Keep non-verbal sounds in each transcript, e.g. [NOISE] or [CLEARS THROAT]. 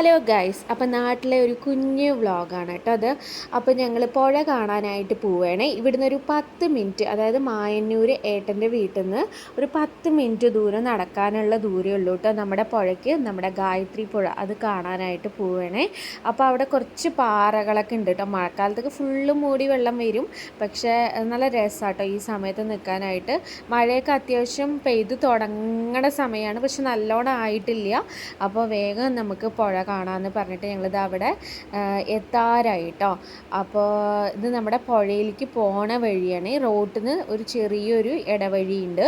Hello guys അപ്പം നാട്ടിലെ ഒരു കുഞ്ഞു വ്ളോഗാണ് കേട്ടോ അത്. അപ്പോൾ ഞങ്ങൾ പുഴ കാണാനായിട്ട് പോവുകയാണ് ഇവിടുന്ന് ഒരു പത്ത് മിനിറ്റ് അതായത് മായന്നൂർ ഏട്ടന്റെ വീട്ടിൽ നിന്ന് ഒരു പത്ത് മിനിറ്റ് ദൂരം നടക്കാനുള്ള ദൂരമേ ഉള്ളൂ കേട്ടോ നമ്മുടെ പുഴയ്ക്ക് നമ്മുടെ ഗായത്രി പുഴ. അത് കാണാനായിട്ട് പോവുകയാണേ അപ്പോൾ അവിടെ കുറച്ച് പാറകളൊക്കെ ഉണ്ട് കേട്ടോ. മഴക്കാലത്തൊക്കെ ഫുള്ള് മൂടി വെള്ളം വരും. പക്ഷേ നല്ല രസമാട്ടോ ഈ സമയത്ത് നിൽക്കാനായിട്ട് മഴയൊക്കെ അത്യാവശ്യം പെയ്തു തുടങ്ങണ സമയമാണ് പക്ഷെ നല്ലോണം ആയിട്ടില്ല. അപ്പോൾ വേഗം നമുക്ക് പുഴ കാണാമെന്ന് പറഞ്ഞിട്ട് ഞങ്ങളിത് അവിടെ എത്താറായിട്ടോ. അപ്പോൾ ഇത് നമ്മുടെ പുഴയിലേക്ക് പോണ വഴിയാണ്. റോട്ടിൽ നിന്ന് ഒരു ചെറിയൊരു ഇടവഴിയുണ്ട്.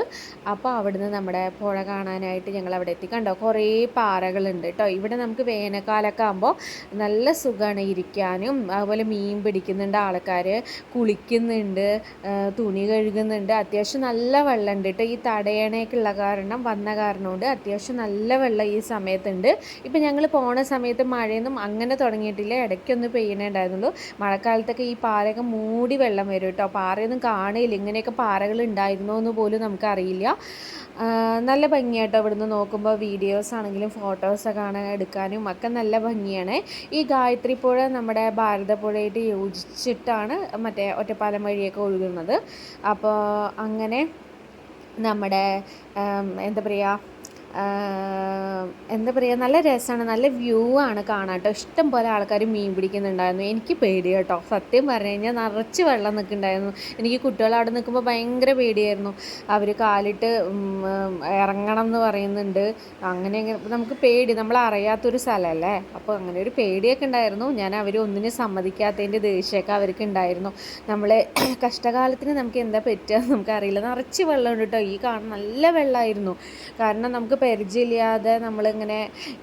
അപ്പോൾ അവിടുന്ന് നമ്മുടെ പുഴ കാണാനായിട്ട് ഞങ്ങൾ അവിടെ എത്തി. കണ്ടോ കുറേ പാറകളുണ്ട് കേട്ടോ ഇവിടെ നമുക്ക് വേനൽക്കാലമൊക്കെ ആകുമ്പോൾ നല്ല സുഖമാണ് ഇരിക്കാനും. അതുപോലെ മീൻ പിടിക്കുന്നുണ്ട് ആൾക്കാർ കുളിക്കുന്നുണ്ട് തുണി കഴുകുന്നുണ്ട്. അത്യാവശ്യം നല്ല വെള്ളമുണ്ട് കേട്ടോ ഈ തടയണയൊക്കെ ഉള്ള കാരണം വന്ന കാരണം കൊണ്ട് അത്യാവശ്യം നല്ല വെള്ളം ഈ സമയത്തുണ്ട്. ഇപ്പം ഞങ്ങൾ പോണ സമയത്ത് മഴയൊന്നും അങ്ങനെ തുടങ്ങിയിട്ടില്ല. ഇടയ്ക്കൊന്ന് പെയ്യണേ ഉണ്ടായിരുന്നുള്ളൂ. മഴക്കാലത്തൊക്കെ ഈ പാറയൊക്കെ മൂടി വെള്ളം വരും കേട്ടോ. പാറയൊന്നും കാണില്ല ഇങ്ങനെയൊക്കെ പാറകൾ ഉണ്ടായിരുന്നോ എന്ന് പോലും നമുക്കറിയില്ല. നല്ല ഭംഗിയായിട്ടോ ഇവിടുന്ന് നോക്കുമ്പോൾ വീഡിയോസ് ആണെങ്കിലും ഫോട്ടോസൊക്കെ ആണ് എടുക്കാനും ഒക്കെ നല്ല ഭംഗിയാണ്. ഈ ഗായത്രി പുഴ നമ്മുടെ ഭാരതപ്പുഴയായിട്ട് യോജിച്ചിട്ടാണ് മറ്റേ ഒറ്റപ്പാലം വഴിയൊക്കെ ഒഴുകുന്നത്. അപ്പോൾ അങ്ങനെ നമ്മുടെ എന്താ പറയുക എന്താ പറയുക നല്ല രസമാണ് നല്ല വ്യൂ ആണ് കാണാൻ കേട്ടോ ഇഷ്ടം പോലെ ആൾക്കാർ മീൻ പിടിക്കുന്നുണ്ടായിരുന്നു. എനിക്ക് പേടി കേട്ടോ. സത്യം പറഞ്ഞു കഴിഞ്ഞാൽ നിറച്ച് വെള്ളം നിൽക്കുന്നുണ്ടായിരുന്നു എനിക്ക് കുട്ടികൾ അവിടെ നിൽക്കുമ്പോൾ ഭയങ്കര പേടിയായിരുന്നു. അവർ കാലിട്ട് ഇറങ്ങണം എന്ന് പറയുന്നുണ്ട്. അങ്ങനെ നമുക്ക് പേടി. നമ്മൾ അറിയാത്തൊരു സ്ഥലമല്ലേ അപ്പോൾ അങ്ങനെ ഒരു പേടിയൊക്കെ ഉണ്ടായിരുന്നു. ഞാൻ അവർ ഒന്നിനും സമ്മതിക്കാത്തതിന്റെ ദേഷ്യമൊക്കെ അവർക്ക് ഉണ്ടായിരുന്നു. നമ്മളെ [CLEARS THROAT] കഷ്ടകാലത്തിന് നമുക്ക് എന്താ പറ്റുക നമുക്കറിയില്ല. നിറച്ച് വെള്ളമുണ്ട് കേട്ടോ ഈ കാണാൻ നല്ല വെള്ളമായിരുന്നു കാരണം നമുക്ക് പരിചയമില്ലാതെ നമ്മളിങ്ങനെ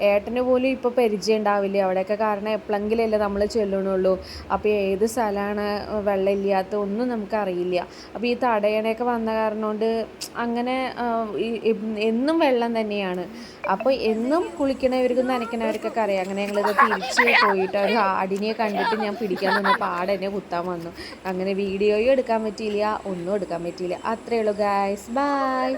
ഏട്ടന് പോലും ഇപ്പോൾ പരിചയം ഉണ്ടാവില്ല അവിടെയൊക്കെ കാരണം എപ്പോഴെങ്കിലല്ലേ നമ്മൾ ചെല്ലണുള്ളൂ. അപ്പോൾ ഏത് സ്ഥലമാണ് വെള്ളമില്ലാത്ത ഒന്നും നമുക്കറിയില്ല. അപ്പോൾ ഈ തടയണയൊക്കെ വന്ന കാരണം കൊണ്ട് അങ്ങനെ എന്നും വെള്ളം തന്നെയാണ്. അപ്പോൾ എന്നും കുളിക്കണവർക്കും നനയ്ക്കണവർക്കൊക്കെ അറിയാം. അങ്ങനെ ഞങ്ങളിത് തിരിച്ച് പോയിട്ട് ഒരു ആടിനെ കണ്ടിട്ട് ഞാൻ പിടിക്കാൻ നിന്നപ്പോൾ ആട് എന്നെ കുത്താൻ വന്നു. അങ്ങനെ വീഡിയോയും എടുക്കാൻ പറ്റിയില്ല ഒന്നും എടുക്കാൻ പറ്റിയില്ല. അത്രയേ ഉള്ളൂ ഗായ്സ് ബൈ